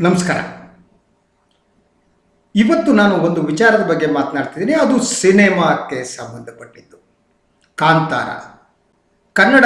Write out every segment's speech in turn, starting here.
ನಮಸ್ಕಾರ. ಇವತ್ತು ನಾನು ಒಂದು ವಿಚಾರದ ಬಗ್ಗೆ ಮಾತನಾಡ್ತಿದ್ದೀನಿ. ಅದು ಸಿನಿಮಾಕ್ಕೆ ಸಂಬಂಧಪಟ್ಟಿದ್ದು. ಕಾಂತಾರ. ಕನ್ನಡ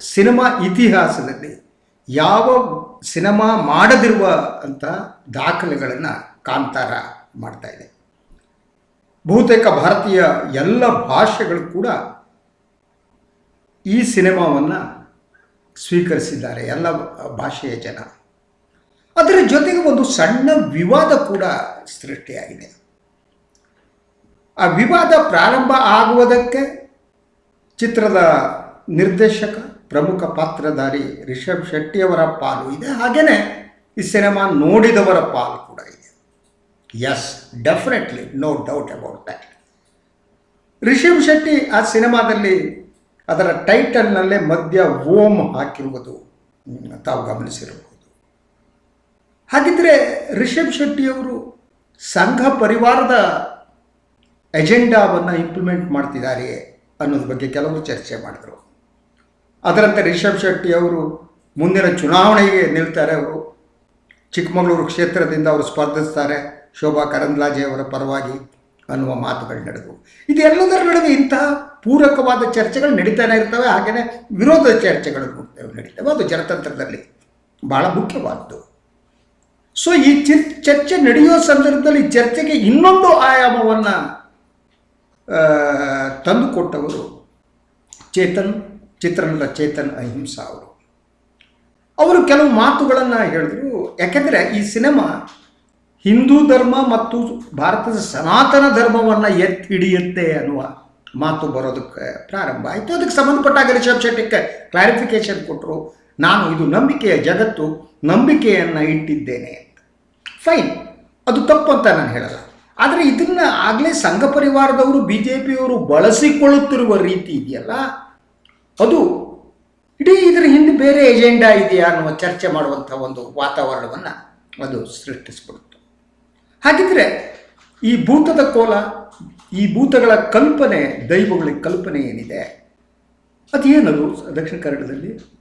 ಸಿನಿಮಾ ಇತಿಹಾಸದಲ್ಲಿ ಯಾವ ಸಿನಿಮಾ ಮಾಡದಿರುವ ಅಂತ ದಾಖಲೆಗಳನ್ನು ಕಾಂತಾರ ಮಾಡ್ತಾ ಇದೆ. ಬಹುತೇಕ ಭಾರತೀಯ ಎಲ್ಲ ಭಾಷೆಗಳು ಕೂಡ ಈ ಸಿನಿಮಾವನ್ನು ಸ್ವೀಕರಿಸಿದ್ದಾರೆ. ಎಲ್ಲ ಭಾಷೆಯ ಜನ. ಅದರ ಜೊತೆಗೆ ಒಂದು ಸಣ್ಣ ವಿವಾದ ಕೂಡ ಸೃಷ್ಟಿಯಾಗಿದೆ. ಆ ವಿವಾದ ಪ್ರಾರಂಭ ಆಗುವುದಕ್ಕೆ ಚಿತ್ರದ ನಿರ್ದೇಶಕ, ಪ್ರಮುಖ ಪಾತ್ರಧಾರಿ ರಿಷಬ್ ಶೆಟ್ಟಿಯವರ ಪಾಲು ಇದೆ. ಹಾಗೆಯೇ ಈ ಸಿನಿಮಾ ನೋಡಿದವರ ಪಾಲು ಕೂಡ ಇದೆ. Yes definitely no doubt about that Rishab Shetty ಆ ಸಿನಿಮಾದಲ್ಲಿ ಅದರ ಟೈಟಲ್ನಲ್ಲೇ ಮಧ್ಯ ಓಮ್ ಹಾಕಿರುವುದು ತಾವು ಗಮನಿಸಿರಬಹುದು. ಹಾಗಿದ್ರೆ ರಿಷಬ್ ಶೆಟ್ಟಿಯವರು ಸಂಘ ಪರಿವಾರದ ಎಜೆಂಡಾವನ್ನು ಇಂಪ್ಲಿಮೆಂಟ್ ಮಾಡ್ತಿದ್ದಾರೆ ಅನ್ನೋದ್ರ ಬಗ್ಗೆ ಕೆಲವರು ಚರ್ಚೆ ಮಾಡಿದರು. ಅದರಂತೆ ರಿಷಭ್ ಶೆಟ್ಟಿ ಅವರು ಮುಂದಿನ ಚುನಾವಣೆಗೆ ನಿಲ್ತಾರೆ ಅವರು. ಚಿಕ್ಕಮಗಳೂರು ಕ್ಷೇತ್ರದಿಂದ ಅವರು ಸ್ಪರ್ಧಿಸ್ತಾರೆ. ಶೋಭಾ ಕರಂದ್ಲಾಜೆಯವರ ಪರವಾಗಿ ಅನ್ನುವ ಮಾತುಗಳು ನಡೆದವು. ಇದೆಲ್ಲದರ ನಡುವೆ ಇಂತಹ ಪೂರಕವಾದ ಚರ್ಚೆಗಳು ನಡೀತಾನೆ ಇರ್ತವೆ. ಹಾಗೆಯೇ ವಿರೋಧ ಚರ್ಚೆಗಳು ನಡೀತವೆ. ಅದು ಜನತಂತ್ರದಲ್ಲಿ ಭಾಳ ಮುಖ್ಯವಾದ್ದು ಸೊ ಈ ಚಿರ್, ಚರ್ಚೆ ನಡೆಯುವ ಸಂದರ್ಭದಲ್ಲಿ ಚರ್ಚೆಗೆ ಇನ್ನೊಂದು ಆಯಾಮವನ್ನು ತಂದುಕೊಟ್ಟವರು ಚೇತನ್ ಚಿತ್ರನಟ ಚೇತನ್ ಅಹಿಂಸಾ ಅವರು. ಅವರು ಕೆಲವು ಮಾತುಗಳನ್ನು ಹೇಳಿದ್ರು. ಯಾಕೆಂದರೆ ಈ ಸಿನಿಮಾ ಹಿಂದೂ ಧರ್ಮ ಮತ್ತು ಭಾರತದ ಸನಾತನ ಧರ್ಮವನ್ನು ಎತ್ತಿ ಹಿಡಿಯುತ್ತೆ ಅನ್ನುವ ಮಾತು ಬರೋದಕ್ಕೆ ಪ್ರಾರಂಭ ಆಯಿತು. ಅದಕ್ಕೆ ಸಂಬಂಧಪಟ್ಟಾಗ ರಿಷಬ್ ಶೆಟ್ಟಿಗೆ ಕ್ಲಾರಿಫಿಕೇಶನ್ ಕೊಟ್ಟರು ನಾನು ಇದು ನಂಬಿಕೆಯ ಜಗತ್ತು, ನಂಬಿಕೆಯನ್ನು ಇಟ್ಟಿದ್ದೇನೆ ಫೈನ್ ಅದು ತಪ್ಪು ಅಂತ ನಾನು ಹೇಳಲ್ಲ. ಆದರೆ ಇದನ್ನು ಆಗಲೇ ಸಂಘ ಪರಿವಾರದವರು ಬಿ ಜೆ ಪಿಯವರು ಬಳಸಿಕೊಳ್ಳುತ್ತಿರುವ ರೀತಿ ಇದೆಯಲ್ಲ? ಅದು ಇಡೀ ಇದರ ಹಿಂದೆ ಬೇರೆ ಎಜೆಂಡಾ ಇದೆಯಾ ಅನ್ನುವ ಚರ್ಚೆ ಮಾಡುವಂಥ ಒಂದು ವಾತಾವರಣವನ್ನು ಅದು ಸೃಷ್ಟಿಸಿಕೊಡುತ್ತೆ. ಹಾಗಿದ್ರೆ ಈ ಭೂತದ ಕೋಲ, ಈ ಭೂತಗಳ ಕಲ್ಪನೆ, ದೈವಗಳ ಕಲ್ಪನೆ ಏನಿದೆ? ಅದೇನದು ದಕ್ಷಿಣ ಕನ್ನಡದಲ್ಲಿ?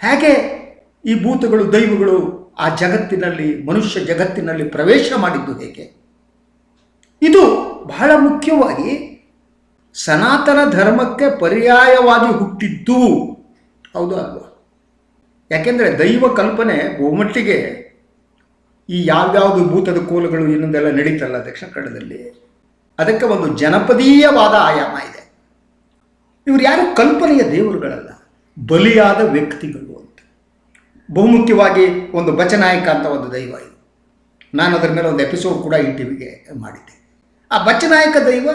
ಹೇಗೆ ಈ ಭೂತಗಳು, ದೈವಗಳು ಆ ಜಗತ್ತಿನಲ್ಲಿ, ಮನುಷ್ಯ ಜಗತ್ತಿನಲ್ಲಿ ಪ್ರವೇಶ ಮಾಡಿದ್ದು ಹೇಗೆ? ಇದು ಬಹಳ ಮುಖ್ಯವಾಗಿ ಸನಾತನ ಧರ್ಮಕ್ಕೆ ಪರ್ಯಾಯವಾಗಿ ಹುಟ್ಟಿದ್ದು. ಹೌದು ಅಲ್ವಾ? ಯಾಕೆಂದರೆ ದೈವ ಕಲ್ಪನೆ ಬಹುಮಟ್ಟಿಗೆ ಈ ಯಾವ್ಯಾವುದು ಭೂತದ ಕೋಲುಗಳು ಇನ್ನೊಂದೆಲ್ಲ ನಡೀತಲ್ಲ ದಕ್ಷಿಣ ಕನ್ನಡದಲ್ಲಿ ಅದಕ್ಕೆ ಒಂದು ಜನಪದೀಯವಾದ ಆಯಾಮ ಇದೆ. ಇವರು ಯಾರು? ಕಲ್ಪನೆಯ ದೇವರುಗಳಲ್ಲ. ಬಲಿಯಾದ ವ್ಯಕ್ತಿಗಳು ಅಂತ. ಬಹುಮುಖ್ಯವಾಗಿ ಒಂದು ಬಚನಾಯಕ ಅಂತ ಒಂದು ದೈವ ಇದು. ನಾನು ಅದರ ಮೇಲೆ ಒಂದು ಎಪಿಸೋಡ್ ಕೂಡ ಈ ಟಿವಿಗೆ ಮಾಡಿದ್ದೆ. ಆ ಬಚ್ಚನಾಯಕ ದೈವ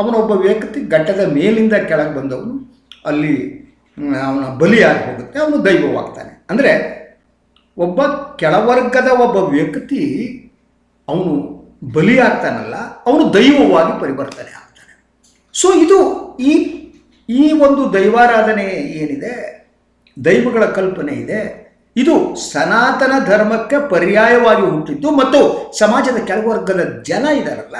ಅವನೊಬ್ಬ ವ್ಯಕ್ತಿ ಘಟ್ಟದ ಮೇಲಿಂದ ಕೆಳಗೆ ಬಂದವನು. ಅಲ್ಲಿ ಅವನ ಬಲಿಯಾಗಿ ಹೋಗುತ್ತೆ, ಅವನು ದೈವವಾಗ್ತಾನೆ. ಅಂದರೆ ಒಬ್ಬ ಕೆಳವರ್ಗದ ಒಬ್ಬ ವ್ಯಕ್ತಿ ಅವನು ಬಲಿಯಾಗ್ತಾನಲ್ಲ, ಅವನು ದೈವವಾಗಿ ಪರಿವರ್ತನೆ ಆಗ್ತಾನೆ. ಸೊ ಇದು ಈ ಈ ಒಂದು ದೈವಾರಾಧನೆ ಏನಿದೆ? ದೈವಗಳ ಕಲ್ಪನೆ ಇದೆ. ಇದು ಸನಾತನ ಧರ್ಮಕ್ಕೆ ಪರ್ಯಾಯವಾಗಿ ಹುಟ್ಟಿದ್ದು ಮತ್ತು ಸಮಾಜದ ಕೆಳವರ್ಗದ ಜನ ಇದ್ದಾರಲ್ಲ,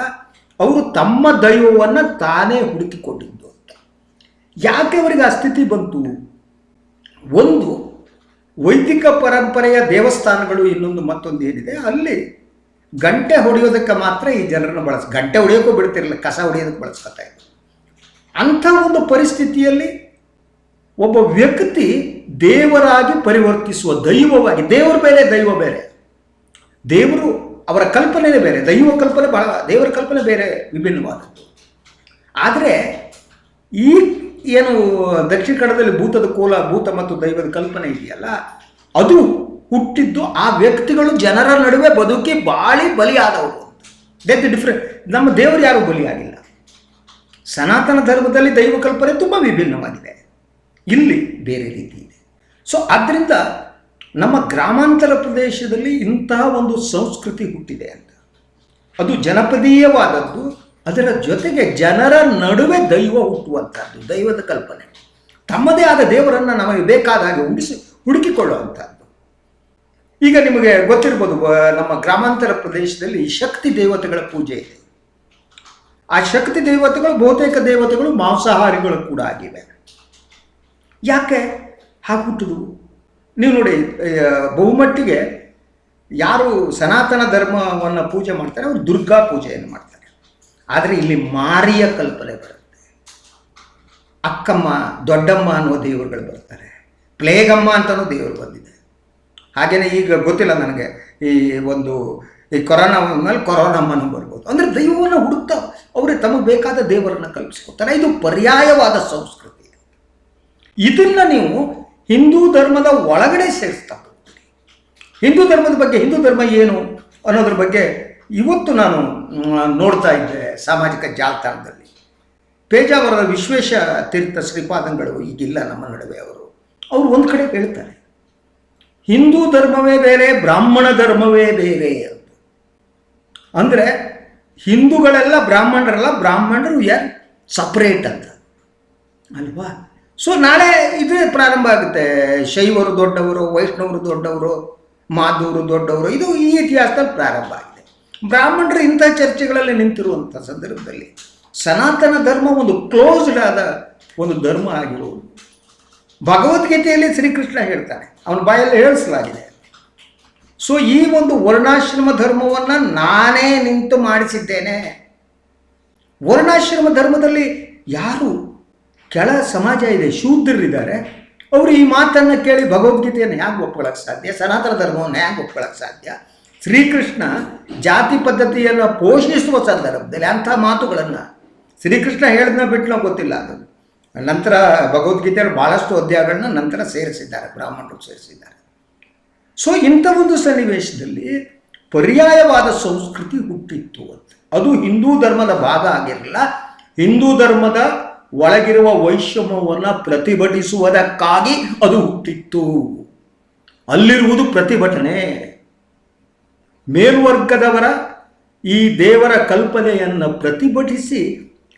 ಅವರು ತಮ್ಮ ದೈವವನ್ನು ತಾನೇ ಹುಡುಕಿಕೊಂಡಿದ್ದು ಅಂತ. ಯಾಕೆ ಅವರಿಗೆ ಆ ಸ್ಥಿತಿ ಬಂತು? ಒಂದು, ವೈದಿಕ ಪರಂಪರೆಯ ದೇವಸ್ಥಾನಗಳು ಇನ್ನೊಂದು ಮತ್ತೊಂದು ಏನಿದೆ? ಅಲ್ಲಿ ಗಂಟೆ ಹೊಡೆಯೋದಕ್ಕೆ ಮಾತ್ರ ಈ ಜನರನ್ನು ಬಳಸ, ಗಂಟೆ ಹೊಡೆಯೋಕ್ಕೂ ಬಿಡ್ತಿರಲಿಲ್ಲ, ಕಸ ಹೊಡೆಯೋದಕ್ಕೆ ಬಳಸ್ಕೊತಾ ಇದ್ರು. ಅಂಥ ಒಂದು ಪರಿಸ್ಥಿತಿಯಲ್ಲಿ ಒಬ್ಬ ವ್ಯಕ್ತಿ ದೇವರಾಗಿ ಪರಿವರ್ತಿಸುವ ದೈವವಾಗಿ, ದೇವರ ಬೇರೆ ದೈವ ಬೇರೆ. ದೇವರು ಅವರ ಕಲ್ಪನೆನೇ ಬೇರೆ. ದೈವ ಕಲ್ಪನೆ ಬಹಳ, ದೇವರ ಕಲ್ಪನೆ ಬೇರೆ, ವಿಭಿನ್ನವಾದದ್ದು. ಆದರೆ ಈ ಏನು ದಕ್ಷಿಣ ಕನ್ನಡದಲ್ಲಿ ಭೂತದ ಕೋಲ, ಭೂತ ಮತ್ತು ದೈವದ ಕಲ್ಪನೆ ಇದೆಯಲ್ಲ, ಅದು ಹುಟ್ಟಿದ್ದು ಆ ವ್ಯಕ್ತಿಗಳು ಜನರ ನಡುವೆ ಬದುಕಿ ಬಾಳಿ ಬಲಿಯಾದವರು ಡೆತ್ ಡಿಫ್ರೆಂಟ್ ನಮ್ಮ ದೇವರು ಯಾರೂ ಬಲಿಯಾಗಿಲ್ಲ? ಸನಾತನ ಧರ್ಮದಲ್ಲಿ ದೈವ ಕಲ್ಪನೆ ತುಂಬ ವಿಭಿನ್ನವಾಗಿದೆ. ಇಲ್ಲಿ ಬೇರೆ ರೀತಿ ಇದೆ. ಸೊ ಆದ್ದರಿಂದ ನಮ್ಮ ಗ್ರಾಮಾಂತರ ಪ್ರದೇಶದಲ್ಲಿ ಇಂತಹ ಒಂದು ಸಂಸ್ಕೃತಿ ಹುಟ್ಟಿದೆ ಅಂತ. ಅದು ಜನಪದೀಯವಾದದ್ದು, ಅದರ ಜೊತೆಗೆ ಜನರ ನಡುವೆ ದೈವ ಹುಟ್ಟುವಂಥದ್ದು ದೈವದ ಕಲ್ಪನೆ. ತಮ್ಮದೇ ಆದ ದೇವರನ್ನು ನಮಗೆ ಬೇಕಾದ ಹಾಗೆ ಹುಡಿಸಿ ಹುಡುಕಿಕೊಳ್ಳುವಂಥದ್ದು ಈಗ ನಿಮಗೆ ಗೊತ್ತಿರ್ಬೋದು ನಮ್ಮ ಗ್ರಾಮಾಂತರ ಪ್ರದೇಶದಲ್ಲಿ ಶಕ್ತಿ ದೇವತೆಗಳ ಪೂಜೆ ಇದೆ. ಆ ಶಕ್ತಿ ದೇವತೆಗಳು, ಬಹುತೇಕ ದೇವತೆಗಳು ಮಾಂಸಾಹಾರಿಗಳು ಕೂಡ ಆಗಿವೆ. ಯಾಕೆ? ಹಾಗೆ ಹುಟ್ಟುದು ನೀವು ನೋಡಿ ಬಹುಮಟ್ಟಿಗೆ ಯಾರು ಸನಾತನ ಧರ್ಮವನ್ನು ಪೂಜೆ ಮಾಡ್ತಾರೆ, ಅವರು ದುರ್ಗಾ ಪೂಜೆಯನ್ನು ಮಾಡ್ತಾರೆ. ಆದರೆ ಇಲ್ಲಿ ಮಾರಿಯ ಕಲ್ಪನೆ ಬರುತ್ತೆ. ಅಕ್ಕಮ್ಮ, ದೊಡ್ಡಮ್ಮ ಅನ್ನುವ ದೇವರುಗಳು ಬರ್ತಾರೆ. ಪ್ಲೇಗಮ್ಮ ಅಂತಲೂ ದೇವರು ಬಂದಿದೆ. ಹಾಗೆಯೇ ಈಗ ಗೊತ್ತಿಲ್ಲ ನನಗೆ, ಈ ಒಂದು ಈ ಕೊರೋನಾ ಮೇಲೆ ಕೊರೋನಮ್ಮನೂ ಬರ್ಬೋದು. ಅಂದರೆ ದೈವವನ್ನು ಹುಡುಕ್ತಾ ಅವರು ತಮಗೆ ಬೇಕಾದ ದೇವರನ್ನು ಕಲ್ಪಿಸ್ಕೊತಾರೆ ಇದು ಪರ್ಯಾಯವಾದ ಸಂಸ್ಕೃತಿ. ಇದನ್ನು ನೀವು ಹಿಂದೂ ಧರ್ಮದ ಒಳಗಡೆ ಸೇರಿಸ್ತಾ ಹಿಂದೂ ಧರ್ಮದ ಬಗ್ಗೆ, ಹಿಂದೂ ಧರ್ಮ ಏನು ಅನ್ನೋದ್ರ ಬಗ್ಗೆ ಇವತ್ತು ನಾನು ನೋಡ್ತಾ ಇದ್ದೆ ಸಾಮಾಜಿಕ ಜಾಲತಾಣದಲ್ಲಿ. ಪೇಜಾವರದ ವಿಶ್ವೇಶ ತೀರ್ಥ ಶ್ರೀಪಾದಂಗಳು ಈಗಿಲ್ಲ ನಮ್ಮ ನಡುವೆ ಅವರು. ಅವರು ಒಂದು ಕಡೆ ಹೇಳ್ತಾರೆ, ಹಿಂದೂ ಧರ್ಮವೇ ಬೇರೆ, ಬ್ರಾಹ್ಮಣ ಧರ್ಮವೇ ಬೇರೆ ಅಂತ. ಅಂದರೆ ಹಿಂದೂಗಳೆಲ್ಲ ಬ್ರಾಹ್ಮಣರಲ್ಲ ಬ್ರಾಹ್ಮಣರು ಯಾರು? ಸಪ್ರೇಟ್ ಅಂತ. ಅಲ್ವಾ? ಸೊ ನಾಳೆ ಇದೇ ಪ್ರಾರಂಭ ಆಗುತ್ತೆ. ಶೈವರು ದೊಡ್ಡವರು, ವೈಷ್ಣವರು ದೊಡ್ಡವರು ಮಾಧವರು ದೊಡ್ಡವರು, ಇದು ಈ ಇತಿಹಾಸದಲ್ಲಿ ಪ್ರಾರಂಭ ಆಗಿದೆ. ಬ್ರಾಹ್ಮಣರು ಇಂಥ ಚರ್ಚೆಗಳಲ್ಲಿ ನಿಂತಿರುವಂಥ ಸಂದರ್ಭದಲ್ಲಿ ಸನಾತನ ಧರ್ಮ ಒಂದು ಕ್ಲೋಸ್ಡ್ ಆದ ಒಂದು ಧರ್ಮ ಆಗಿರುವುದು. ಭಗವದ್ಗೀತೆಯಲ್ಲಿ ಶ್ರೀಕೃಷ್ಣ ಹೇಳ್ತಾನೆ. ಅವನ ಬಾಯಲ್ಲಿ ಹೇಳಿಸಲಾಗಿದೆ. ಸೊ ಈ ಒಂದು ವರ್ಣಾಶ್ರಮ ಧರ್ಮವನ್ನು ನಾನೇ ನಿಂತು ಮಾಡಿಸಿದ್ದೇನೆ. ವರ್ಣಾಶ್ರಮ ಧರ್ಮದಲ್ಲಿ ಯಾರು ಕೆಳ ಸಮಾಜ ಇದೆ, ಶೂದ್ರರಿದ್ದಾರೆ, ಅವರು ಈ ಮಾತನ್ನು ಕೇಳಿ ಭಗವದ್ಗೀತೆಯನ್ನು ಹೇಗೆ ಒಪ್ಕೊಳ್ಳೋಕೆ ಸಾಧ್ಯ? ಸನಾತನ ಧರ್ಮವನ್ನು ಹೇಗೆ ಒಪ್ಕೊಳ್ಳೋಕೆ ಸಾಧ್ಯ? ಶ್ರೀಕೃಷ್ಣ ಜಾತಿ ಪದ್ಧತಿಯನ್ನು ಪೋಷಿಸುವ ಸಂದರ್ಭದಲ್ಲಿ ಅಂಥ ಮಾತುಗಳನ್ನು ಶ್ರೀಕೃಷ್ಣ ಹೇಳಿದ್ನ ಬಿಟ್ಟು ಗೊತ್ತಿಲ್ಲ ಅದು. ನಂತರ ಭಗವದ್ಗೀತೆಯಲ್ಲಿ ಭಾಳಷ್ಟು ಅಧ್ಯಾಯಗಳನ್ನ ನಂತರ ಸೇರಿಸಿದ್ದಾರೆ, ಬ್ರಾಹ್ಮಣರು ಸೇರಿಸಿದ್ದಾರೆ. ಸೊ ಇಂಥ ಒಂದು ಸನ್ನಿವೇಶದಲ್ಲಿ ಪರ್ಯಾಯವಾದ ಸಂಸ್ಕೃತಿ ಹುಟ್ಟಿತ್ತು ಅಂತ. ಅದು ಹಿಂದೂ ಧರ್ಮದ ಭಾಗ ಆಗಿರಲಿಲ್ಲ ಹಿಂದೂ ಧರ್ಮದ ಒಳಗಿರುವ ವೈಷಮ್ಯವನ್ನು ಪ್ರತಿಭಟಿಸುವುದಕ್ಕಾಗಿ ಅದು ಹುಟ್ಟಿತ್ತು. ಅಲ್ಲಿರುವುದು ಪ್ರತಿಭಟನೆ. ಮೇಲ್ವರ್ಗದವರ ಈ ದೇವರ ಕಲ್ಪನೆಯನ್ನು ಪ್ರತಿಭಟಿಸಿ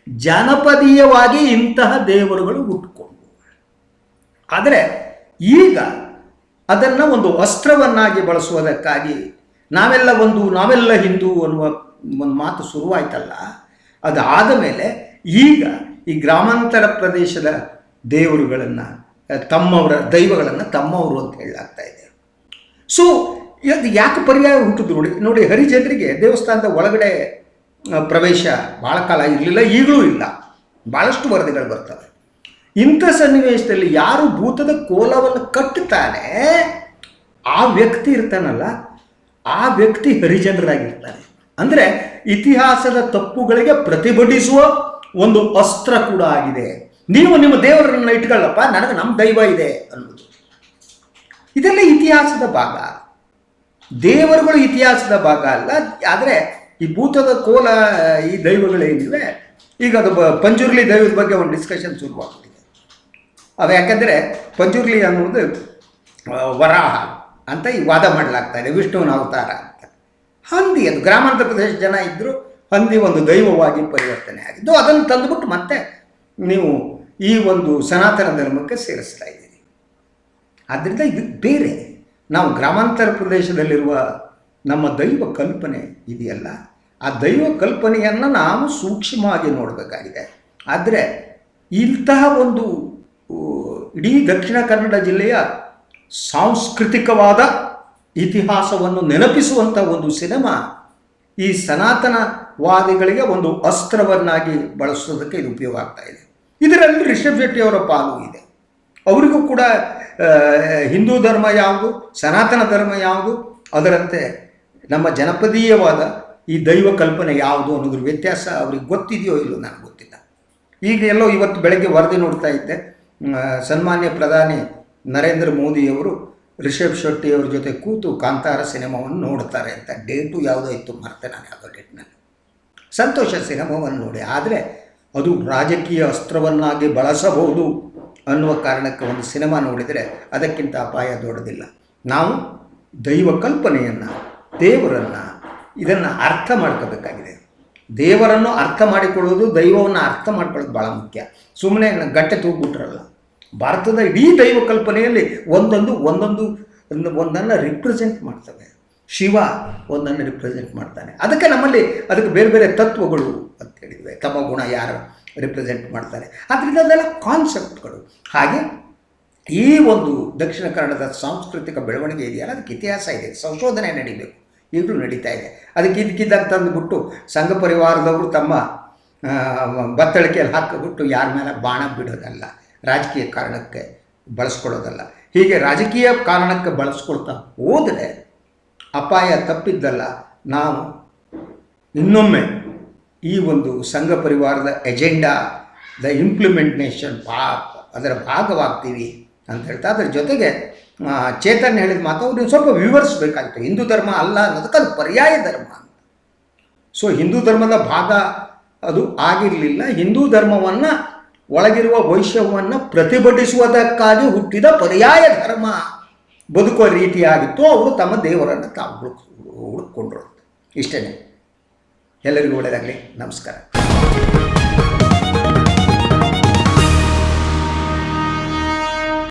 ಜಾನಪದೀಯವಾಗಿ ಇಂತಹ ದೇವರುಗಳು ಹುಟ್ಟುಕೊಂಡು ಆದರೆ ಈಗ ಅದನ್ನು ಒಂದು ಅಸ್ತ್ರವನ್ನಾಗಿ ಬಳಸುವುದಕ್ಕಾಗಿ ನಾವೆಲ್ಲ ಒಂದು, ನಾವೆಲ್ಲ ಹಿಂದೂ ಅನ್ನುವ ಒಂದು ಮಾತು ಶುರುವಾಯ್ತಲ್ಲ ಅದಾದ ಮೇಲೆ ಈಗ ಈ ಗ್ರಾಮಾಂತರ ಪ್ರದೇಶದ ದೇವರುಗಳನ್ನು ತಮ್ಮವರ ದೈವಗಳನ್ನು ತಮ್ಮವರು ಅಂತ ಹೇಳಲಾಗ್ತಾ ಇದೆ. ಸೊ ಇದು ಯಾಕೆ ಪರ್ಯಾಯ ಹುಟ್ಟಿದ್ರು ನೋಡಿ ನೋಡಿ ಹರಿಜನರಿಗೆ ದೇವಸ್ಥಾನದ ಒಳಗಡೆ ಪ್ರವೇಶ ಭಾಳ ಕಾಲ ಇರಲಿಲ್ಲ, ಈಗಲೂ ಇಲ್ಲ. ಭಾಳಷ್ಟು ವರದಿಗಳು ಬರ್ತವೆ. ಇಂಥ ಸನ್ನಿವೇಶದಲ್ಲಿ ಯಾರು ಭೂತದ ಕೋಲವನ್ನು ಕಟ್ಟುತ್ತಾನೆ, ಆ ವ್ಯಕ್ತಿ ಇರ್ತಾನಲ್ಲ, ಆ ವ್ಯಕ್ತಿ ಹರಿಜನರಾಗಿರ್ತಾನೆ ಅಂದರೆ ಇತಿಹಾಸದ ತಪ್ಪುಗಳಿಗೆ ಪ್ರತಿಭಟಿಸುವ ಒಂದು ಅಸ್ತ್ರ ಕೂಡ ಆಗಿದೆ. ನೀವು ನಿಮ್ಮ ದೇವರನ್ನ ಇಟ್ಕೊಳ್ಳಪ್ಪ, ನನಗೆ ನಮ್ಮ ದೈವ ಇದೆ ಅನ್ನೋದು ಇದೆಲ್ಲ ಇತಿಹಾಸದ ಭಾಗ. ದೇವರುಗಳು ಇತಿಹಾಸದ ಭಾಗ ಅಲ್ಲ, ಆದರೆ ಈ ಭೂತದ ಕೋಲ, ಈ ದೈವಗಳೇನಿವೆ, ಈಗ ಅದು ಪಂಜುರ್ಲಿ ದೈವದ ಬಗ್ಗೆ ಒಂದು ಡಿಸ್ಕಷನ್ ಶುರುವಾಗ್ತಿದೆ ಅದು ಯಾಕಂದರೆ ಪಂಜುರ್ಲಿ ಅನ್ನುವುದು ವರಾಹ ಅಂತ ಈ ವಾದ ಮಾಡಲಾಗ್ತಾ ಇದೆ, ವಿಷ್ಣುವಿನ ಅವತಾರ ಅಂತ. ಹಂದಿ ಅದು ಗ್ರಾಮಾಂತರ ಪ್ರದೇಶ ಜನ ಇದ್ದರೂ ಹಂದಿ ಒಂದು ದೈವವಾಗಿ ಪರಿವರ್ತನೆ ಆಗಿದ್ದು, ಅದನ್ನು ತಂದುಬಿಟ್ಟು ಮತ್ತೆ ನೀವು ಈ ಒಂದು ಸನಾತನ ಧರ್ಮಕ್ಕೆ ಸೇರಿಸ್ತಾ ಇದ್ದೀರಿ. ಆದ್ದರಿಂದ ಇದು ಬೇರೆ. ನಾವು ಗ್ರಾಮಾಂತರ ಪ್ರದೇಶದಲ್ಲಿರುವ ನಮ್ಮ ದೈವ ಕಲ್ಪನೆ ಇದೆಯಲ್ಲ, ಆ ದೈವ ಕಲ್ಪನೆಯನ್ನು ನಾವು ಸೂಕ್ಷ್ಮವಾಗಿ ನೋಡಬೇಕಾಗಿದೆ. ಆದರೆ ಇಂತಹ ಒಂದು ಇಡೀ ದಕ್ಷಿಣ ಕನ್ನಡ ಜಿಲ್ಲೆಯ ಸಾಂಸ್ಕೃತಿಕವಾದ ಇತಿಹಾಸವನ್ನು ನೆನಪಿಸುವಂಥ ಒಂದು ಸಿನಿಮಾ ಈ ಸನಾತನವಾದಿಗಳಿಗೆ ಒಂದು ಅಸ್ತ್ರವನ್ನಾಗಿ ಬಳಸೋದಕ್ಕೆ ಇದು ಉಪಯೋಗ ಆಗ್ತಾ ಇದೆ. ಇದರಲ್ಲಿ ರಿಷಬ್ ಶೆಟ್ಟಿಯವರ ಪಾಲು ಇದೆ. ಅವರಿಗೂ ಕೂಡ ಹಿಂದೂ ಧರ್ಮ ಯಾವುದು, ಸನಾತನ ಧರ್ಮ ಯಾವುದು, ಅದರಂತೆ ನಮ್ಮ ಜನಪದೀಯವಾದ ಈ ದೈವ ಕಲ್ಪನೆ ಯಾವುದು ಅನ್ನೋದ್ರ ವ್ಯತ್ಯಾಸ ಅವ್ರಿಗೆ ಗೊತ್ತಿದೆಯೋ ಇಲ್ಲೋ ನನಗೆ ಗೊತ್ತಿಲ್ಲ. ಈಗ ಎಲ್ಲೋ ಇವತ್ತು ಬೆಳಗ್ಗೆ ವರದಿ ನೋಡ್ತಾ ಇದ್ದೆ. ಸನ್ಮಾನ್ಯ ಪ್ರಧಾನಿ ನರೇಂದ್ರ ಮೋದಿಯವರು ರಿಷಬ್ ಶೆಟ್ಟಿಯವ್ರ ಜೊತೆ ಕೂತು ಕಾಂತಾರ ಸಿನಿಮಾವನ್ನು ನೋಡ್ತಾರೆ ಅಂತ ಡೇಟು ಯಾವುದೋ ಇತ್ತು ಮರ್ತೆ ನಾನು ಯಾವುದೋ ಡೇಟ್ನಲ್ಲಿ. ಸಂತೋಷ ಸಿನಿಮಾವನ್ನು ನೋಡಿ. ಆದರೆ ಅದು ರಾಜಕೀಯ ಅಸ್ತ್ರವನ್ನಾಗಿ ಬಳಸಬಹುದು ಅನ್ನುವ ಕಾರಣಕ್ಕೆ ಒಂದು ಸಿನಿಮಾ ನೋಡಿದರೆ ಅದಕ್ಕಿಂತ ಅಪಾಯ ದೊಡ್ಡದಿಲ್ಲ. ನಾವು ದೈವ ಕಲ್ಪನೆಯನ್ನು, ದೇವರನ್ನು ಇದನ್ನು ಅರ್ಥ ಮಾಡ್ಕೋಬೇಕಾಗಿದೆ. ದೇವರನ್ನು ಅರ್ಥ ಮಾಡಿಕೊಳ್ಳೋದು ದೈವವನ್ನು ಅರ್ಥ ಮಾಡ್ಕೊಳ್ಳೋದು ಭಾಳ ಮುಖ್ಯ. ಸುಮ್ಮನೆ ಗಟ್ಟೆ ತೂಗ್ಬಿಟ್ರಲ್ಲ. ಭಾರತದ ಇಡೀ ದೈವ ಕಲ್ಪನೆಯಲ್ಲಿ ಒಂದೊಂದು ಒಂದೊಂದು ಒಂದು- ಒಂದನ್ನು ರಿಪ್ರೆಸೆಂಟ್ ಮಾಡ್ತವೆ. ಶಿವ ಒಂದನ್ನು ರಿಪ್ರೆಸೆಂಟ್ ಮಾಡ್ತಾನೆ. ಅದಕ್ಕೆ ನಮ್ಮಲ್ಲಿ ಅದಕ್ಕೆ ಬೇರೆ ಬೇರೆ ತತ್ವಗಳು ಅಂತ ಹೇಳಿದ್ವಿ ತಮ್ಮ ಗುಣ ಯಾರು ರಿಪ್ರೆಸೆಂಟ್ ಮಾಡ್ತಾರೆ. ಆದ್ದರಿಂದ ಅದೆಲ್ಲ ಕಾನ್ಸೆಪ್ಟ್ಗಳು ಹಾಗೆ ಈ ಒಂದು ದಕ್ಷಿಣ ಕನ್ನಡದ ಸಾಂಸ್ಕೃತಿಕ ಬೆಳವಣಿಗೆ ಇದೆಯಲ್ಲ, ಅದಕ್ಕೆ ಇತಿಹಾಸ ಇದೆ, ಸಂಶೋಧನೆ ನಡೀಬೇಕು. ಈಗಲೂ ನಡೀತಾ ಇದೆ. ಅದಕ್ಕೆ ಇದಕ್ಕಿದ್ದಾಗ ತಂದುಬಿಟ್ಟು ಸಂಘ ಪರಿವಾರದವರು ತಮ್ಮ ಬತ್ತಳಿಕೆಯಲ್ಲಿ ಹಾಕಿಬಿಟ್ಟು ಯಾರ ಮೇಲೆ ಬಾಣ ಬಿಡೋದಲ್ಲ. ರಾಜಕೀಯ ಕಾರಣಕ್ಕೆ ಬಳಸ್ಕೊಳ್ಳೋದಲ್ಲ. ಹೀಗೆ ರಾಜಕೀಯ ಕಾರಣಕ್ಕೆ ಬಳಸ್ಕೊಳ್ತಾ ಹೋದರೆ ಅಪಾಯ ತಪ್ಪಿದ್ದಲ್ಲ. ನಾವು ಇನ್ನೊಮ್ಮೆ ಈ ಒಂದು ಸಂಘ ಪರಿವಾರದ ಎಜೆಂಡಾ ದ ಇಂಪ್ಲಿಮೆಂಟೇಷನ್ ಭಾ ಅದರ ಭಾಗವಾಗ್ತೀವಿ ಅಂತ ಹೇಳ್ತಾ ಅದರ ಜೊತೆಗೆ ಚೇತನ್ ಹೇಳಿದ ಮಾತು ನೀವು ಸ್ವಲ್ಪ ವಿವರಿಸಬೇಕಾಗಿತ್ತು. ಹಿಂದೂ ಧರ್ಮ ಅಲ್ಲ ಅನ್ನೋದಕ್ಕೆ ಅದು ಪರ್ಯಾಯ ಧರ್ಮ ಅಂತ. ಸೊ ಹಿಂದೂ ಧರ್ಮದ ಭಾಗ ಅದು ಆಗಿರಲಿಲ್ಲ. ಹಿಂದೂ ಧರ್ಮವನ್ನು ಒಳಗಿರುವ ವೈಶ್ಯವನ್ನು ಪ್ರತಿಭಟಿಸುವುದಕ್ಕಾಗಿ ಹುಟ್ಟಿದ ಪರ್ಯಾಯ ಧರ್ಮ. ಬದುಕುವ ರೀತಿಯಾಗಿತ್ತು ಅವರು ತಮ್ಮ ದೇವರನ್ನು ತಾವು ಹುಡುಕ್ ಹುಡುಕೊಂಡ್ರು. ಇಷ್ಟೇ ಎಲ್ಲರಿಗೂ ಒಳ್ಳೆಯದಾಗಲಿ. ನಮಸ್ಕಾರ.